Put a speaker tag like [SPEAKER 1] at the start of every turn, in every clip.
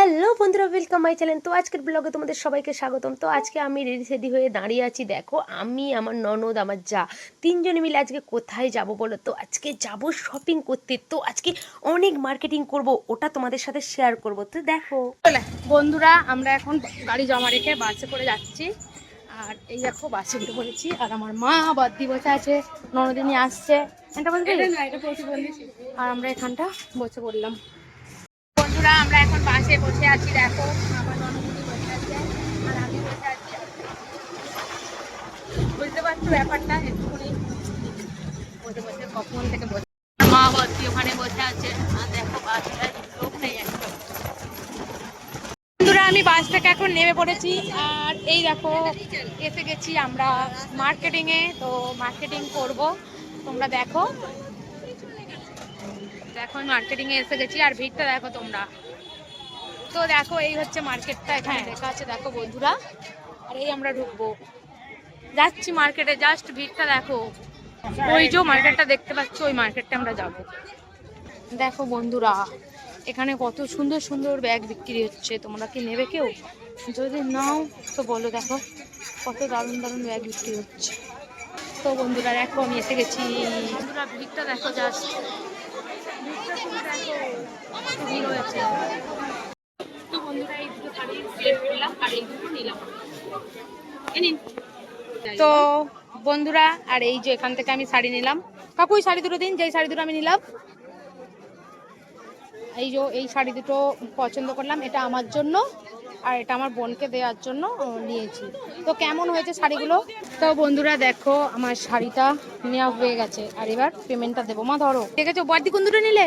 [SPEAKER 1] Hello বন্ধুরা welcome my channel তো আজকের ব্লগে তোমাদের সবাইকে স্বাগতম। তো আজকে আমি রেডি সেডি হয়ে দাঁড়িয়ে আছি। দেখো আমি আমার ননদ আমার যা তিনজনে মিলে আজকে কোথায় যাব বলো তো? আজকে যাব শপিং করতে। তো আজকে অনেক মার্কেটিং করব ওটা তোমাদের সাথে শেয়ার করব। তো দেখো।
[SPEAKER 2] বন্ধুরা আমরা এখন গাড়ি জমা রেখে বাসে করে যাচ্ছি। আর এই দেখো বাসে উঠে পড়েছি। আর আমার মা বদ্দি বসে আছে ননদিনী আসছে। এটা বলতে আর আমরা এখানটা বসে পড়লাম। বন্ধুরা, আমরা এখন বাসে বসে আছি, দেখো, আমার বসে আছে আর আমি বসে আছি। বুঝতে পারছ ব্যাপারটা? একটুখানি বসে বসে কখন থেকে বসে মা বদ্দি ওখানে বসে আছে। আর দেখো বন্ধুরা, আমি বাস থেকে এখন নেমে পড়েছি। আর এই দেখো, এসে গেছি আমরা মার্কেটিং এ তো মার্কেটিং করব। তোমরা দেখো। দেখো আমি মার্কেটিং এ এসে গেছি আর ভিড়টা দেখো তোমরা। তো দেখো এই হচ্ছে মার্কেটটা এখানে দেখা আছে দেখো বন্ধুরা। আর এই আমরা ঢুকবো। যাচ্ছি মার্কেটে জাস্ট ভিড়টা দেখো। ওই যে মার্কেটটা দেখতে পাচ্ছ ওই মার্কেটটা আমরা যাব। দেখো বন্ধুরা এখানে কত সুন্দর সুন্দর ব্যাগ বিক্রি হচ্ছে। তোমরা কি নেবে কেউ? যদি নাও তো বলো দেখো কত দারুণ দারুণ ব্যাগ বিক্রি হচ্ছে। তো বন্ধুরা দেখো আমি এসে গেছি। বন্ধুরা ভিড়টা দেখো জাস্ট ভিড়টা শুধু দেখো কত ভিড় হয়েছে তো বন্ধুরা, আর এই যে এখান থেকে আমি শাড়ি নিলাম। কাকু, এই শাড়ি দুটো দিন, যেই শাড়ি দুটো আমি নিলাম। এই যে, এই শাড়ি দুটো পছন্দ করলাম, এটা আমার জন্য, আর এটা আমার বোনকে দেওয়ার জন্য নিয়েছি। তো কেমন হয়েছে শাড়িগুলো? তো বন্ধুরা, দেখো, আমার শাড়িটা নেওয়া হয়ে গেছে। আর এবার পেমেন্টটা দেবো। মা, ধরো। ঠিক আছে বড়দি কোন দুটো নিলে?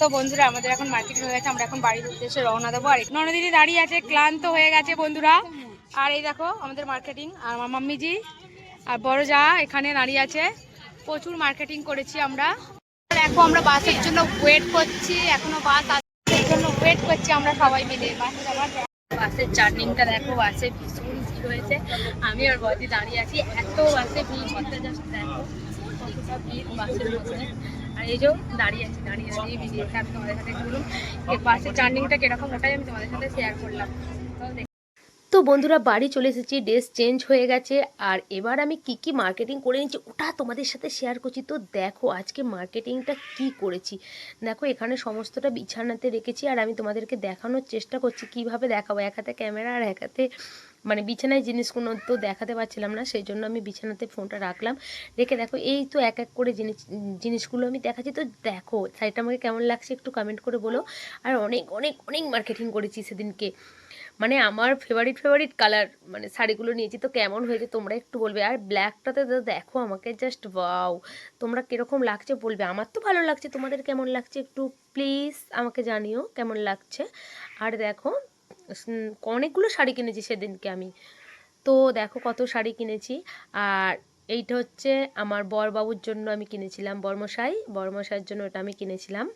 [SPEAKER 2] তো বন্ধুরা, আমাদের এখন মার্কেটিং হয়ে গেছে, আমরা এখন বাড়ির উদ্দেশ্যে রওনা দেবো। আর ননদিদি দাঁড়িয়ে আছে, ক্লান্ত হয়ে গেছে বন্ধুরা। আর এই দেখো, আমাদের মার্কেটিং আর আমার মাম্মিজি, আর বড় যা এখানে দাঁড়িয়ে আছে। প্রচুর মার্কেটিং করেছি আমরা। দেখো, আমরা বাসের জন্য ওয়েট করছি, এখনও বাস আসছে জন্য ওয়েট করছি আমরা সবাই মিলে। বাসে যাওয়ার বাসের জার্নিংটা দেখো বাসে ভীষণ ভিড় হয়েছে। আমি আর বদি দাঁড়িয়ে আছি, এত বাসে ভিড় করতে যাচ্ছে দেখো। আর এই দাঁড়িয়ে আছি শেয়ার করলাম। তো
[SPEAKER 1] বন্ধুরা, বাড়ি চলে এসেছি ড্রেস চেঞ্জ হয়ে গেছে। আর এবার আমি কি কি মার্কেটিং করে নিচ্ছি, ওটা তোমাদের সাথে শেয়ার করছি। তো দেখো, আজকে মার্কেটিংটা কি করেছি? দেখো, এখানে সমস্তটা বিছানাতে রেখেছি। আর আমি তোমাদেরকে দেখানোর চেষ্টা করছি, কীভাবে দেখাবো? এক হাতে ক্যামেরা আর এক হাতে মানে বিছানায় জিনিসগুলো তো দেখাতে পারছিলাম না সেই জন্য আমি বিছানাতে ফোনটা রাখলাম। রেখে দেখো, এই তো এক এক করে জিনিস, জিনিসগুলো আমি দেখাচ্ছি। তো দেখো শাড়িটা আমাকে কেমন লাগছে একটু কমেন্ট করে বলো। আর অনেক অনেক অনেক মার্কেটিং করেছি সেদিনকে। মানে আমার ফেভারিট ফেভারিট কালার মানে শাড়িগুলো নিয়েছি। তো কেমন হয়েছে তোমরা একটু বলবে। আর ব্ল্যাকটাতে তো দেখো, আমাকে জাস্ট ওয়াও তোমরা কীরকম লাগছে বলবে। আমার তো ভালো লাগছে। তোমাদের কেমন লাগছে একটু প্লিজ আমাকে জানিও, কেমন লাগছে। আর দেখো অনেকগুলো শাড়ি কিনেছি সেদিনকে আমি। তো দেখো কত শাড়ি কিনেছি। আর এইটা হচ্ছে আমার বরবাবুর জন্য আমি কিনেছিলাম বর্মশাই। বর্মশাইয়ের জন্য এটা আমি কিনেছিলাম।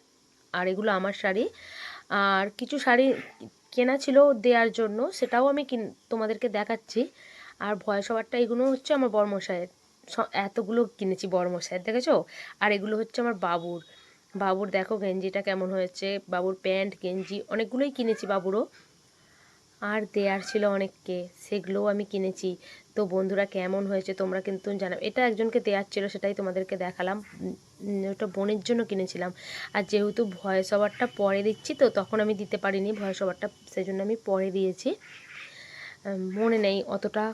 [SPEAKER 1] আর এগুলো আমার শাড়ি। আর কিছু শাড়ি কেনা ছিল দেওয়ার জন্য, সেটাও আমি তোমাদেরকে দেখাচ্ছি। আর ভয়েস ওভারটা এগুলো হচ্ছে আমার বর্মশায়ের এতগুলো কিনেছি বর্মশায়ের দেখেছ? আর এগুলো হচ্ছে আমার বাবুর। বাবুর দেখো গেঞ্জিটা কেমন হয়েছে। বাবুর প্যান্ট, গেঞ্জি, অনেকগুলোই কিনেছি বাবুরও। আর দেয়ার ছিল অনেককে, সেগুলোও আমি কিনেছি। তো বন্ধুরা, কেমন হয়েছে তোমরা কিন্তু জানাও। এটা একজনকে দেয়ার ছিল, সেটাই তোমাদেরকে দেখালাম। ওটা বোনের জন্য কিনেছিলাম। আর যেহেতু ভয়েস ওভারটা পরে দিচ্ছি তো, তখন আমি দিতে পারিনি ভয়েস ওভারটা সেই জন্য আমি পরে দিয়েছি। মনে নেই অতটা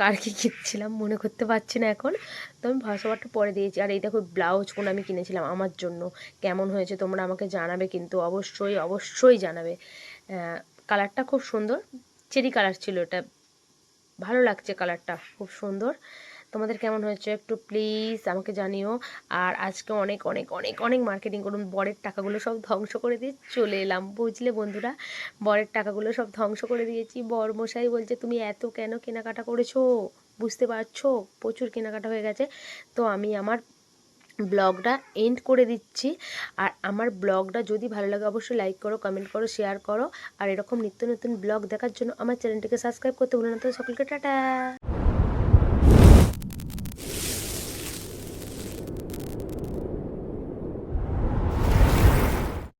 [SPEAKER 1] কার কি কিনছিলাম, মনে করতে পারছি না এখন। তো আমি ভয়েস ওভারটা পরে দিয়েছি। আর এই দেখো, ব্লাউজ কোন আমি কিনেছিলাম আমার জন্য। কেমন হয়েছে তোমরা আমাকে জানাবে কিন্তু, অবশ্যই অবশ্যই জানাবে। কালারটা খুব সুন্দর। চেরি কালার ছিল এটা। ভালো লাগছে কালারটা, খুব সুন্দর। তোমাদের কেমন হয়েছে একটু প্লিজ আমাকে জানিও। আর আজকে অনেক অনেক অনেক অনেক মার্কেটিং করুন। বরের টাকাগুলো সব ধ্বংস করে দিয়ে চলে এলাম, বুঝলে বন্ধুরা? বরের টাকাগুলো সব ধ্বংস করে দিয়েছি। বর মশাই বলছে, তুমি এত কেন কেনাকাটা করেছ? বুঝতে পারছ? প্রচুর কেনাকাটা হয়ে গেছে। তো আমি আমার ব্লগটা এন্ড করে দিচ্ছি। আর আমার ব্লগটা যদি ভালো লাগে, অবশ্যই লাইক করো কমেন্ট করো শেয়ার করো। আর এরকম নিত্য নতুন ব্লগ দেখার জন্য আমার চ্যানেলটিকে সাবস্ক্রাইব করতে ভুলো না। তো সকলকে টাটা!